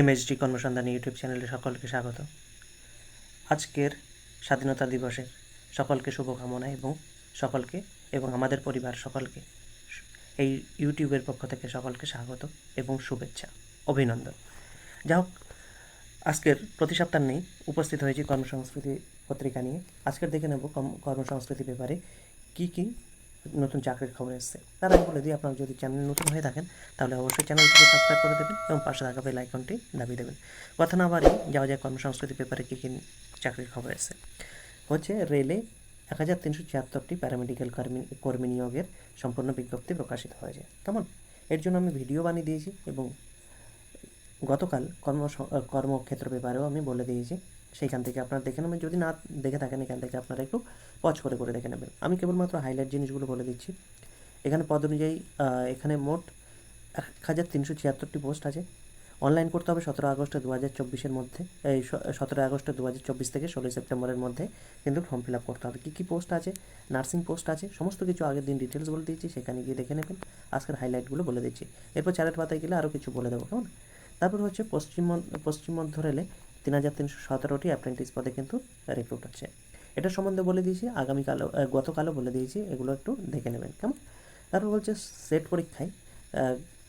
MSD কর্মসন্ধান YouTube চ্যানেলে সকলকে স্বাগত। আজকের স্বাধীনতা দিবসের সকলকে শুভকামনা এবং সকলকে এবং আমাদের পরিবার সকলকে এই ইউটিউবের পক্ষ থেকে সকলকে স্বাগত এবং শুভেচ্ছা, অভিনন্দন। যা হোক, আজকের প্রতি সপ্তাহ নেই উপস্থিত হয়েছি কর্মসংস্কৃতি পত্রিকা নিয়ে। আজকের দেখে নেব কর্মসংস্কৃতি ব্যাপারে কী কী নতুন চাকরির খবর এসেছে। তার আগে বলে দিই, আপনারা যদি চ্যানেল নতুন হয়ে থাকেন, তাহলে অবশ্যই চ্যানেলটিকে সাবস্ক্রাইব করে দেবেন এবং পাশে থাকা বেল আইকনটি দাবি দেবেন। কথা না বাড়ি যাওয়া যায় কর্মসংস্কৃতি পেপারে কী কী চাকরির খবর এসেছে। হচ্ছে রেলে এক হাজার তিনশো ছিয়াত্তরটি প্যারামেডিক্যাল কর্মী কর্মী নিয়োগের সম্পূর্ণ বিজ্ঞপ্তি প্রকাশিত হয়েছে। কেমন এর জন্য আমি ভিডিও বানিয়ে দিয়েছি এবং গতকাল কর্ম কর্মক্ষেত্র ব্যাপারেও আমি বলে দিয়েছি সেইখান থেকে আপনারা দেখে নেবেন। যদি না দেখে থাকেন, এখান থেকে আপনারা একটু পজ করে করে দেখে নেবেন। আমি কেবলমাত্র হাইলাইট জিনিসগুলো বলে দিচ্ছি। এখানে পদ অনুযায়ী এখানে মোট এক হাজার তিনশো ছিয়াত্তরটি পোস্ট আছে। অনলাইন করতে হবে সতেরো আগস্ট দু হাজার চব্বিশের মধ্যে, এই সতেরো আগস্ট দু হাজার চব্বিশ থেকে ষোলোই সেপ্টেম্বরের মধ্যে কিন্তু ফর্ম ফিল আপ করতে হবে। কী কী পোস্ট আছে? নার্সিং পোস্ট আছে। সমস্ত কিছু আগের দিন ডিটেলস বলে দিয়েছি, সেখানে গিয়ে দেখে নেবেন। আজকের হাইলাইটগুলো বলে দিচ্ছি। এরপর চারের পাতায় গেলে আরও কিছু বলে দেবো, কেমন? তারপর হচ্ছে পশ্চিম পশ্চিম মধ্য রেলে তিন হাজার তিনশো সতেরোটি অ্যাপ্রেন্টিস পদে কিন্তু রিক্রুট হচ্ছে। এটা সম্বন্ধে বলে দিয়েছি, আগামীকালও গতকালও বলে দিয়েছি, এগুলো একটু দেখে নেবেন, কেমন? তারপর বলছে সেট পরীক্ষায়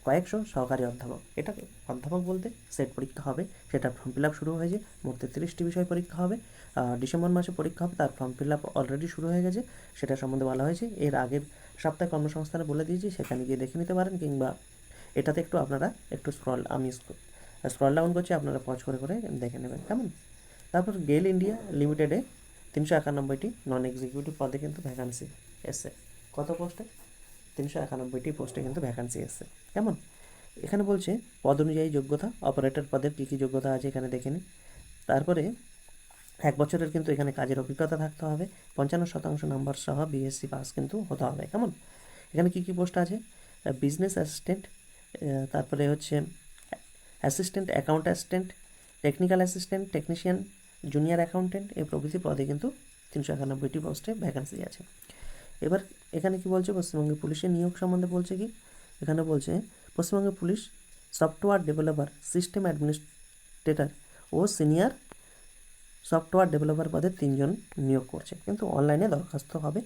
কয়েকশো সহকারী অধ্যাপক। এটা অধ্যাপক বলতে সেট পরীক্ষা হবে, সেটা ফর্ম ফিল আপ শুরু হয়েছে, মোট তেত্রিশটি বিষয় পরীক্ষা হবে ডিসেম্বর মাসে পরীক্ষা হবে, তার ফর্ম ফিল আপ অলরেডি শুরু হয়ে গেছে, সেটা সম্বন্ধে বলা হয়েছে। এর আগের সপ্তাহে কর্মসংস্থানে বলে দিয়েছি, সেখানে গিয়ে দেখে নিতে পারেন, কিংবা এটাতে একটু আপনারা একটু স্ক্রল আমি স্ক্রল ডাউন করছি, আপনারা পজ করে করে দেখে নেবেন, কেমন? তারপর গেল ইন্ডিয়া লিমিটেডে তিনশো একানব্বইটি নন এক্সিকিউটিভ পদে কিন্তু ভ্যাকান্সি এসছে। কত পোস্টে তিনশো একানব্বইটি পোস্টে কিন্তু ভ্যাকান্সি এসছে। কেমন? এখানে বলছে পদ অনুযায়ী যোগ্যতা অপারেটর পদের কী কী যোগ্যতা আছে এখানে দেখে নিন। তারপরে এক বছরের কিন্তু এখানে কাজের অভিজ্ঞতা থাকতে হবে, পঞ্চান্ন শতাংশ নাম্বার সহ বিএসসি পাস কিন্তু হতে হবে। কেমন? এখানে কী কী পোস্ট আছে? বিজনেস অ্যাসিস্ট্যান্ট তারপরে হচ্ছে assistant, account assistant, technical assistant, technician, junior accountant এই প্রভৃতি পদে কিন্তু তিনশো একানব্বইটি পোস্টে ভ্যাকান্সি আছে। এবার এখানে কি বলছে? পশ্চিমবঙ্গের পুলিশের নিয়োগ সম্বন্ধে বলছে কি? এখানে বলছে পশ্চিমবঙ্গের police, software developer, system administrator ও সিনিয়র সফটওয়্যার ডেভেলপার পদে তিনজন নিয়োগ করছে। কিন্তু অনলাইনে দরখাস্ত হবে,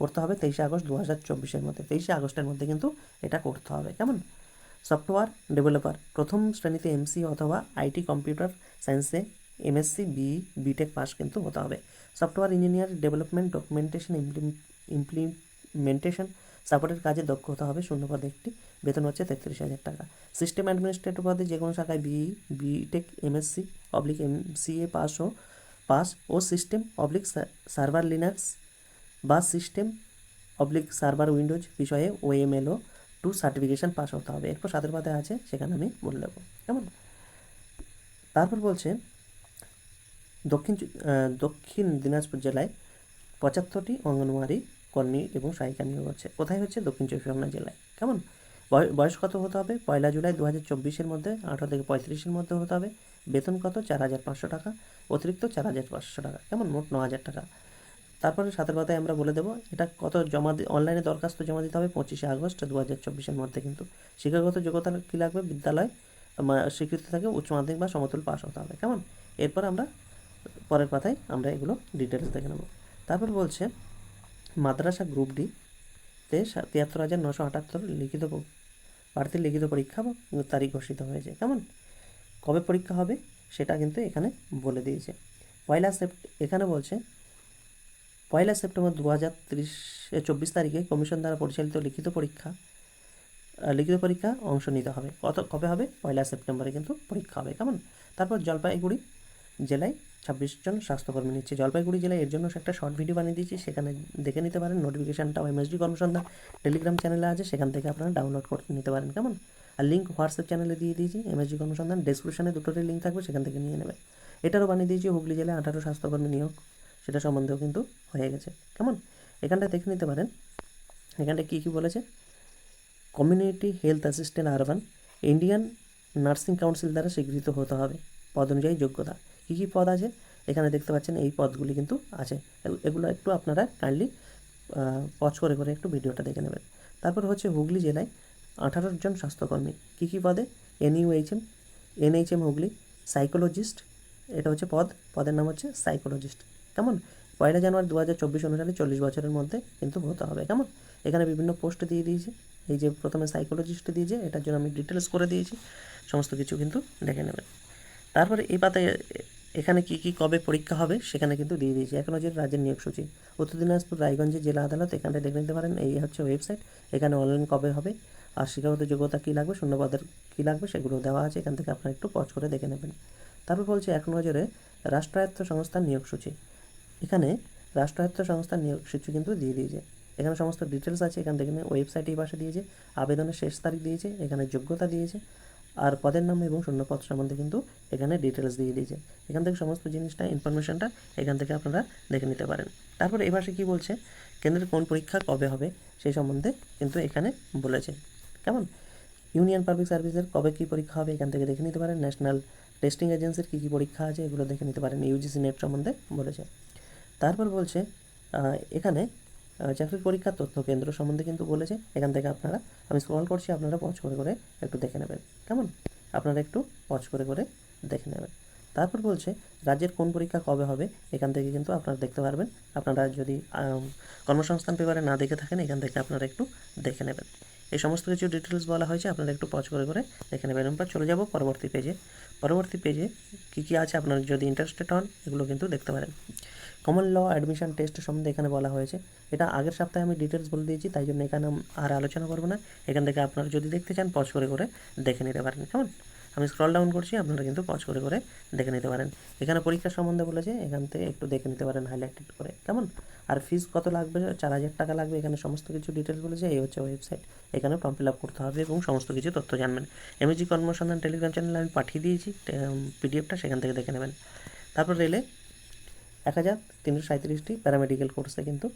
করতে হবে তেইশে আগস্ট দু হাজার চব্বিশের মধ্যে। তেইশে আগস্টের মধ্যে কিন্তু এটা করতে হবে। কেমন? সফটওয়্যার ডেভেলপার, প্রথম শ্রেণীতে এমসি অথবা আইটি কম্পিউটার সায়েন্সে এমএসসি বি বিটেক পাস কিন্তু হতে হবে। Software engineer development, documentation implementation সাপোর্টের কাজে দক্ষ হতে হবে। শূন্য পদে একটি বেতন হচ্ছে তেত্রিশ হাজার টাকা। সিস্টেম অ্যাডমিনিস্ট্রেটর পদে যে কোনো শাখায় BE BTech MSc oblique MCA pass O pass ও সিস্টেম অবলিক সার্ভার লিনাক্স বা সিস্টেম অবলিক সার্ভার উইন্ডোজ বিষয়ে ওএমএলও টু সার্টিফিকেশন পাস হতে হবে। এরপর সাতের পাতে আছে, সেখানে আমি বলে দেবো। কেমন? তারপর বলছে, দক্ষিণ দক্ষিণ দিনাজপুর জেলায় পঁচাত্তরটি অঙ্গনওয়াড়ি কর্মী এবং সহায়িকা নিয়োগ হচ্ছে। কোথায় হচ্ছে? দক্ষিণ চব্বিশ পরগনা জেলায়। কেমন? বয়- বয়স কত হতে হবে? পয়লা জুলাই দু হাজার চব্বিশের মধ্যে, আঠারো থেকে পঁয়ত্রিশের মধ্যে হতে হবে। বেতন কত? চার হাজার পাঁচশো টাকা। অতিরিক্ত চার হাজার পাঁচশো টাকা। কেমন? মোট ন হাজার টাকা। তারপরে সাতের পাতায় আমরা বলে দেবো, এটা কত জমা অনলাইনে দরখাস্ত জমা দিতে হবে পঁচিশে আগস্ট দু হাজার চব্বিশের মধ্যে কিন্তু। শিক্ষাগত যোগ্যতা কী লাগবে? বিদ্যালয় স্বীকৃতি থাকে উচ্চ মাধ্যমিক বা সমতুল পাস হতে হবে, কেমন? এরপর আমরা, পরের পাতায় আমরা এগুলো ডিটেলস দেখে নেব। তারপর বলছে, মাদ্রাসা গ্রুপ ডি তে তিয়াত্তর হাজার নশো আটাত্তর লিখিত প্রার্থীর লিখিত পরীক্ষা তারিখ ঘোষিত হয়েছে, কেমন? কবে পরীক্ষা হবে? সেটা কিন্তু এখানে বলে দিয়েছে। পয়লা সেপ্ট, এখানে বলছে পয়লা সেপ্টেম্বর দু হাজার তিরিশ চব্বিশ তারিখে কমিশন দ্বারা পরিচালিত লিখিত পরীক্ষা লিখিত পরীক্ষা অংশ নিতে হবে। কত, কবে হবে? পয়লা সেপ্টেম্বরে কিন্তু পরীক্ষা হবে, কেমন? তারপর জলপাইগুড়ি জেলায় ছাব্বিশ জন স্বাস্থ্যকর্মী নিচ্ছে। জলপাইগুড়ি জেলায় এর জন্য একটা শর্ট ভিডিও বানিয়ে দিয়েছি, সেখানে দেখে নিতে পারেন। নোটিফিকেশানটা এমএসডি কর্মসন্ধান টেলিগ্রাম চ্যানেলে আছে, সেখান থেকে আপনারা ডাউনলোড করে নিতে পারেন, কেমন? আর লিঙ্ক হোয়াটসঅ্যাপ চ্যানেলে দিয়ে দিয়েছি এমএসডি কর্মসন্ধান। ডেসক্রিপশনে দুটোরই লিঙ্ক থাকবে, সেখান থেকে নিয়ে নেবে এটারও বানিয়ে দিয়েছি, হুগলি জেলায় আঠারো স্বাস্থ্যকর্মী নিয়োগ সেটা সম্বন্ধেও কিন্তু হয়ে গেছে। কেমন? এখানটা দেখে নিতে পারেন। এখানটা কী কী বলেছে? Community health assistant urban Indian nursing council দ্বারা স্বীকৃত হতে হবে। পদ অনুযায়ী যোগ্যতা। কী কী পদ আছে? এখানে দেখতে পাচ্ছেন এই পদগুলি কিন্তু আছে। এগুলো একটু আপনারা কাইন্ডলি পজ করে করে একটু ভিডিওটা দেখে নেবেন। তারপর হচ্ছে হুগলি জেলায় আঠারো জন স্বাস্থ্যকর্মী। কী কী পদে? এনইউএইচএম এনএইচএম হুগলি সাইকোলজিস্ট এটা হচ্ছে পদ। পদের নাম হচ্ছে সাইকোলজিস্ট কেমন? পয়লা জানুয়ারি দু হাজার চব্বিশ অনুসারে চল্লিশ বছরের মধ্যে কিন্তু হতে হবে, কেমন? এখানে বিভিন্ন পোস্ট দিয়ে দিয়েছে, এই যে প্রথমে সাইকোলজিস্ট দিয়েছে, এটার জন্য আমি ডিটেলস করে দিয়েছি, সমস্ত কিছু কিন্তু দেখে নেবেন। তারপরে এই পাতায় এখানে কি কি কবে পরীক্ষা হবে সেখানে কিন্তু দিয়ে দিয়েছি, এখন হচ্ছে রাজ্যের নিয়োগ সূচি, উত্তর দিনাজপুর, রায়গঞ্জের জেলা আদালত এখানে দেখে নিতে পারেন, এই হচ্ছে ওয়েবসাইট এখানে অনলাইন কবে হবে, আর শিক্ষাগত যোগ্যতা কী লাগবে শূন্যপদের কী লাগবে সেগুলো দেওয়া আছে, এখান থেকে আপনারা একটু পজ করে দেখে নেবেন। তারপর বলছে, এক নজরে রাষ্ট্রায়ত্ত সংস্থার নিয়োগ সূচি এখানে রাষ্ট্রায়ত্ত সংস্থার নিয়োগ সূচি কিন্তু দিয়ে দিয়েছে। এখানে সমস্ত ডিটেলস আছে, এখান থেকে ওয়েবসাইট এই পাশে দিয়েছে, আবেদনের শেষ তারিখ দিয়েছে, এখানে যোগ্যতা দিয়েছে, আর পদের নাম এবং শূন্যপদ সম্বন্ধে কিন্তু এখানে ডিটেলস দিয়ে দিয়েছে। এখান থেকে সমস্ত জিনিসটা ইনফরমেশনটা এখান থেকে আপনারা দেখে নিতে পারেন। তারপরে এই পাশে কী বলছে, কেন্দ্রের কোন পরীক্ষা কবে হবে সেই সম্বন্ধে কিন্তু এখানে বলেছে। কেমন? ইউনিয়ন পাবলিক সার্ভিসের কবে কী পরীক্ষা হবে এখান থেকে দেখে নিতে পারেন। ন্যাশনাল টেস্টিং এজেন্সির কী কী পরীক্ষা আছে এগুলো দেখে নিতে পারেন। ইউজিসি নেট সম্বন্ধে বলেছে। তারপর বলছে এখানে আহ, চাকরির পরীক্ষার তথ্য কেন্দ্র সম্বন্ধে কিন্তু বলেছে। এখান থেকে আপনারা আমি স্ক্রল করছি আপনারা পজ করে করে একটু দেখে নেবেন। কেমন? আপনারা একটু পজ করে করে দেখে নেবেন। তারপর বলছে রাজ্যের কোন পরীক্ষা কবে হবে? এখান থেকে কিন্তু আপনারা দেখতে পারবেন। আপনারা যদি কর্মসংস্থান পেপারে না দেখে থাকেন এখান থেকে আপনারা একটু দেখে নেবেন। এই সমস্ত কিছু ডিটেলস বলা হয়েছে, আপনারা একটু পজ করে করে দেখে নেবেন এরপর চলে যাব পরবর্তী পেজে পরবর্তী পেজে কী কী আছে আপনারা যদি ইন্টারেস্টেড হন, এগুলো কিন্তু দেখতে পারেন। কমন ল অ্যাডমিশন টেস্ট সম্বন্ধে এখানে বলা হয়েছে। এটা আগের সপ্তাহে আমি ডিটেলস বলে দিয়েছি, তাই জন্য এখানে আর আলোচনা করব না। এখান থেকে আপনারা যদি দেখতে চান পজ করে করে দেখে নিতে পারেন। কেমন? আমি স্ক্রল ডাউন করছি, আপনারা কিন্তু পজ করে করে দেখে নিতে পারেন। এখানে পরীক্ষার সম্বন্ধে বলেছে, এখান থেকে একটু দেখে নিতে পারেন হাইলাইটেড করে কেমন? আর ফিস কত লাগবে? চার হাজার টাকা লাগবে? এখানে সমস্ত কিছু ডিটেলস বলেছে, এই হচ্ছে ওয়েবসাইট এখানে ফর্ম ফিল আপ করতে হবে এবং সমস্ত কিছু তথ্য জানবেন। এমএজি কর্মসন্ধান টেলিগ্রাম চ্যানেলে আমি পাঠিয়ে দিয়েছি পিডিএফটা সেখান থেকে দেখে নেবেন। তারপর রেলে এক হাজার তিনশো সাঁত্রিশটি প্যারামেডিক্যাল কোর্সে কিন্তু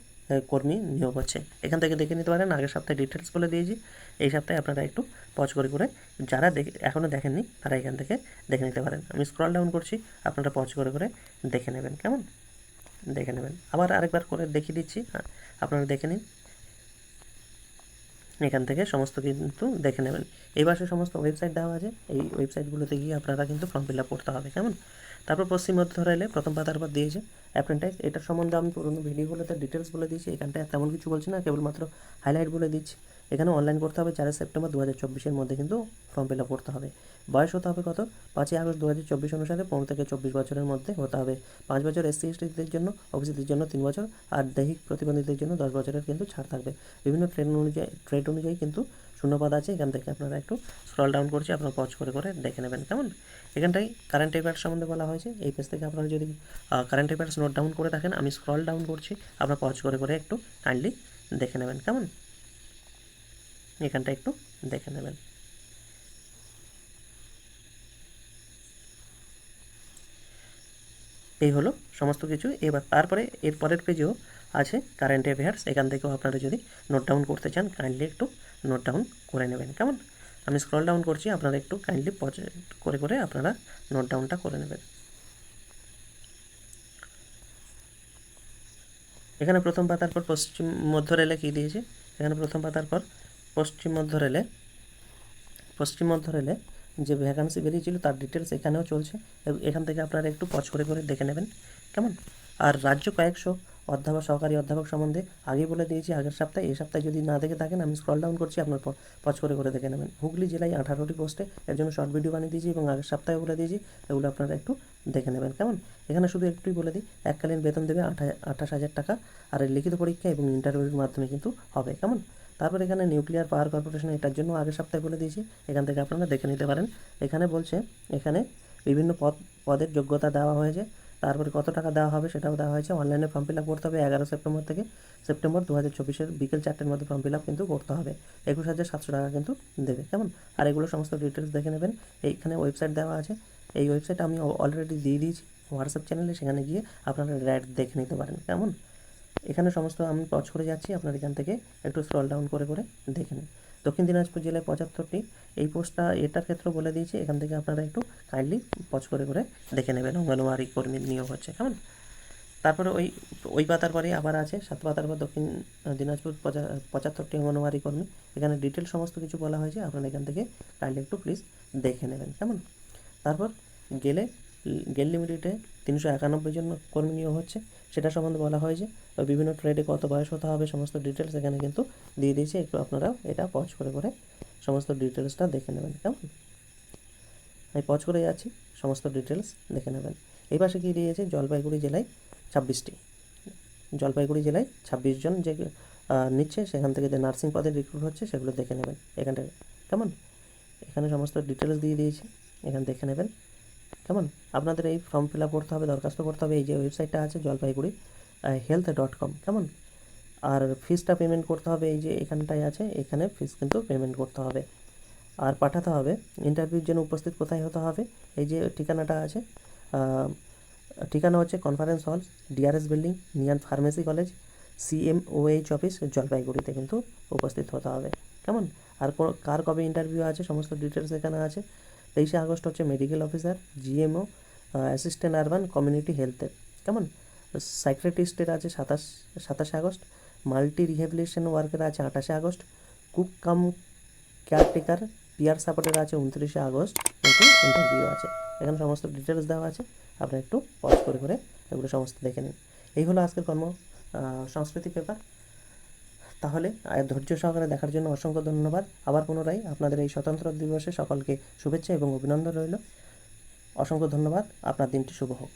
কর্মী নিয়োগ হচ্ছে। এখান থেকে দেখে নিতে পারেন, আগের সপ্তাহে ডিটেলস বলে দিয়েছি। এই সপ্তাহে আপনারা একটু পজ করে করে যারা দেখে এখনও দেখেননি, তারা এখান থেকে দেখে নিতে পারেন। আমি স্ক্রল ডাউন করছি, আপনারা পজ করে করে দেখে নেবেন, কেমন? দেখে নেবেন। আবার আরেকবার করে দেখিয়ে দিচ্ছি হ্যাঁ আপনারা দেখে নিন। এখান থেকে সমস্ত কিন্তু দেখে নেবেন। এই পাশে সমস্ত ওয়েবসাইট দেওয়া আছে, এই ওয়েবসাইটগুলোতে গিয়ে আপনারা কিন্তু ফর্ম ফিল আপ করতে হবে, কেমন? তারপর পশ্চিম মধ্য রেলে প্রথম পাতার পর দিয়েছে অ্যাপ্রেন্টাইজ এটার সম্বন্ধে আমি পুরোনো ভিডিওগুলোতে ডিটেলস বলে দিয়েছি, এখানটায় তেমন কিছু বলছি না, কেবলমাত্র হাইলাইট বলে দিচ্ছি। এখানে অনলাইন করতে হবে চারই সেপ্টেম্বর দু হাজার চব্বিশের মধ্যে কিন্তু ফর্ম ফিল আপ করতে হবে। বয়স হতে হবে কত? পাঁচই আগস্ট দু হাজার চব্বিশ অনুসারে পনেরো থেকে চব্বিশ বছরের মধ্যে হতে হবে। পাঁচ বছর এসসি এসটিদের জন্য ওবিসিদের জন্য তিন বছর, আর দৈহিক প্রতিবন্ধীদের জন্য দশ বছরের কিন্তু ছাড় থাকবে। বিভিন্ন ট্রেন অনুযায়ী ট্রেড অনুযায়ী কিন্তু শূন্যপদ আছে, এখান থেকে আপনারা একটু স্ক্রল ডাউন করছি, আপনারা পজ করে করে দেখে নেবেন, কেমন? এখানটাই কারেন্ট অ্যাফেয়ার্স সম্বন্ধে বলা হয়েছে, এই পেজ থেকে আপনারা যদি কারেন্ট অ্যাফেয়ার্স নোট ডাউন করে থাকেন আমি স্ক্রল ডাউন করছি, আপনারা পজ করে করে একটু কাইন্ডলি দেখে নেবেন, কেমন? এখানটা একটু দেখে নেবেন। এই হলো সমস্ত কিছু, এবার তারপরে এর পরের পেজেও আছে কারেন্ট অ্যাফেয়ার্স এখান থেকেও আপনারা যদি নোট ডাউন করতে চান কাইন্ডলি একটু নোট ডাউন করে নেবেন। কেমন? আমি স্ক্রল ডাউন করছি, আপনারা একটু কাইন্ডলি পজ করে করে আপনারা নোট ডাউনটা করে নেবেন। এখানে প্রথম পাতার পর পশ্চিম মধ্য রেলে কী দিয়েছে? এখানে প্রথম পাতার পর পশ্চিম মধ্য রেলে পশ্চিম মধ্য রেলে যে ভ্যাকান্সি বেরিয়েছিল তার ডিটেলস এখানেও চলছে। এখান থেকে আপনারা একটু পজ করে করে দেখে নেবেন। কেমন? আর রাজ্য কয়েকশো অধ্যাপক, সহকারী অধ্যাপক সম্বন্ধে আগে বলে দিয়েছি, আগের সপ্তাহে, এই সপ্তাহে যদি না দেখে থাকেন, আমি স্ক্রল ডাউন করছি, আপনার প- পজ করে করে দেখে নেবেন। হুগলি জেলায় আঠারোটি পোস্টে এর জন্য শর্ট ভিডিও বানিয়ে দিয়েছি এবং আগের সপ্তাহে বলে দিয়েছি, এগুলো আপনারা একটু দেখে নেবেন। কেমন? এখানে শুধু একটুই বলে দিই, এককালীন বেতন দেবে আঠা আঠাশ হাজার টাকা আর লিখিত পরীক্ষা এবং ইন্টারভিউর মাধ্যমে কিন্তু হবে। কেমন? তারপর এখানে নিউক্লিয়ার পাওয়ার কর্পোরেশন এটার জন্য আগের সপ্তাহে বলে দিয়েছি, এখান থেকে আপনারা দেখে নিতে পারেন। এখানে বলছে, এখানে বিভিন্ন পদ পদের যোগ্যতা দেওয়া হয়েছে। তারপরে কত টাকা দেওয়া হবে সেটাও দেওয়া হয়েছে। অনলাইনে ফর্ম ফিল আপ করতে হবে এগারো সেপ্টেম্বর থেকে সেপ্টেম্বর দু হাজার চব্বিশের বিকেল চারটের মধ্যে ফর্ম ফিল আপ কিন্তু করতে হবে। একুশ হাজার সাতশো টাকা কিন্তু দেবে। কেমন? আর এগুলো সমস্ত ডিটেলস দেখে নেবেন। এইখানে ওয়েবসাইট দেওয়া আছে। এই ওয়েবসাইট আমি অলরেডি দিয়ে দিয়েছি হোয়াটসঅ্যাপ চ্যানেলে সেখানে গিয়ে আপনারা র্যাড দেখে নিতে পারেন। কেমন? এখানে সমস্ত আমি পজ করে যাচ্ছি। আপনার এখান থেকে একটু স্ক্রল ডাউন করে করে দেখে নিন। দক্ষিণ দিনাজপুর জেলায় পঁচাত্তরটি। এই পোস্টটা এটার ক্ষেত্রে বলে দিয়েছি, এখান থেকে আপনারা একটু কাইন্ডলি পজ করে করে দেখে নেবেন। অঙ্গনওয়াড়ি কর্মীর নিয়োগ হচ্ছে, কেমন? তারপরে ওই ওই পাতার পরে আবার আছে, সাত পাতার পর দক্ষিণ দিনাজপুর পঁচাত্তরটি অঙ্গনওয়াড়ি কর্মী। এখানে ডিটেল সমস্ত কিছু বলা হয়েছে, আপনারা এখান থেকে কাইন্ডলি একটু প্লিজ দেখে নেবেন, কেমন? তারপর গেলে, গেল লিমিটেডে তিনশো একানব্বই জন কর্মী নিয়োগ হচ্ছে, সেটা সম্বন্ধে বলা হয়েছে। বিভিন্ন ট্রেডে কত বয়স হতে হবে, সমস্ত ডিটেলস এখানে কিন্তু দিয়ে দিয়েছে। একটু আপনারা এটা পজ করে করে সমস্ত ডিটেলসটা দেখে নেবেন, কেমন? আমি পজ করে যাচ্ছি, সমস্ত ডিটেলস দেখে নেবেন। এই পাশে কী দিয়েছে? জলপাইগুড়ি জেলায় ছাব্বিশটি। জলপাইগুড়ি জেলায় ছাব্বিশ জন যে নিচ্ছে, সেখান থেকে যে নার্সিং পদে রিক্রুট হচ্ছে, সেগুলো দেখে নেবেন। এখানটা, কেমন? এখানে সমস্ত ডিটেলস দিয়ে দিয়েছি, এখানে দেখে নেবেন, কেমন? আপনাদের এই ফর্ম ফিল আপ করতে হবে, দরখাস্ত করতে হবে, এই যে ওয়েবসাইটটা আছে, জলপাইগুড়ি হেলথ ডট কম কেমন? আর ফিসটা পেমেন্ট করতে হবে, এই যে এখানটায় আছে, এখানে ফিস কিন্তু পেমেন্ট করতে হবে। আর পাঠাতে হবে ইন্টারভিউর জন্য উপস্থিত কোথায় হতে হবে, এই যে ঠিকানাটা আছে ঠিকানা হচ্ছে conference hall DRS building near pharmacy college CMOH office জলপাইগুড়িতে কিন্তু উপস্থিত হতে হবে। কেমন? আর কার কবে ইন্টারভিউ আছে, সমস্ত ডিটেলস এখানে আছে। তেইশে আগস্ট হচ্ছে medical officer GMO assistant urban community হেলথের কেমন? সাইক্রেটিস্টের আছে সাতাশ, সাতাশে আগস্ট মাল্টি রিহেবিলিটেশন ওয়ার্কের আছে আঠাশে August, cook cum caretaker peer সাপোর্টের আছে উনত্রিশে আগস্ট কিন্তু ইন্টারভিউ আছে। এখানে সমস্ত ডিটেলস দেওয়া আছে, আপনারা একটু পজ করে করে এগুলো সমস্ত দেখে নিন। এই হলো আজকের কর্ম সংস্কৃতি পেপার তাহলে ধৈর্য সহকারে দেখার জন্য অসংখ্য ধন্যবাদ। আবার পুনরায় আপনাদের এই স্বতন্ত্র দিবসে সকলকে শুভেচ্ছা এবং অভিনন্দন রইল। অসংখ্য ধন্যবাদ। আপনার দিনটি শুভ হোক।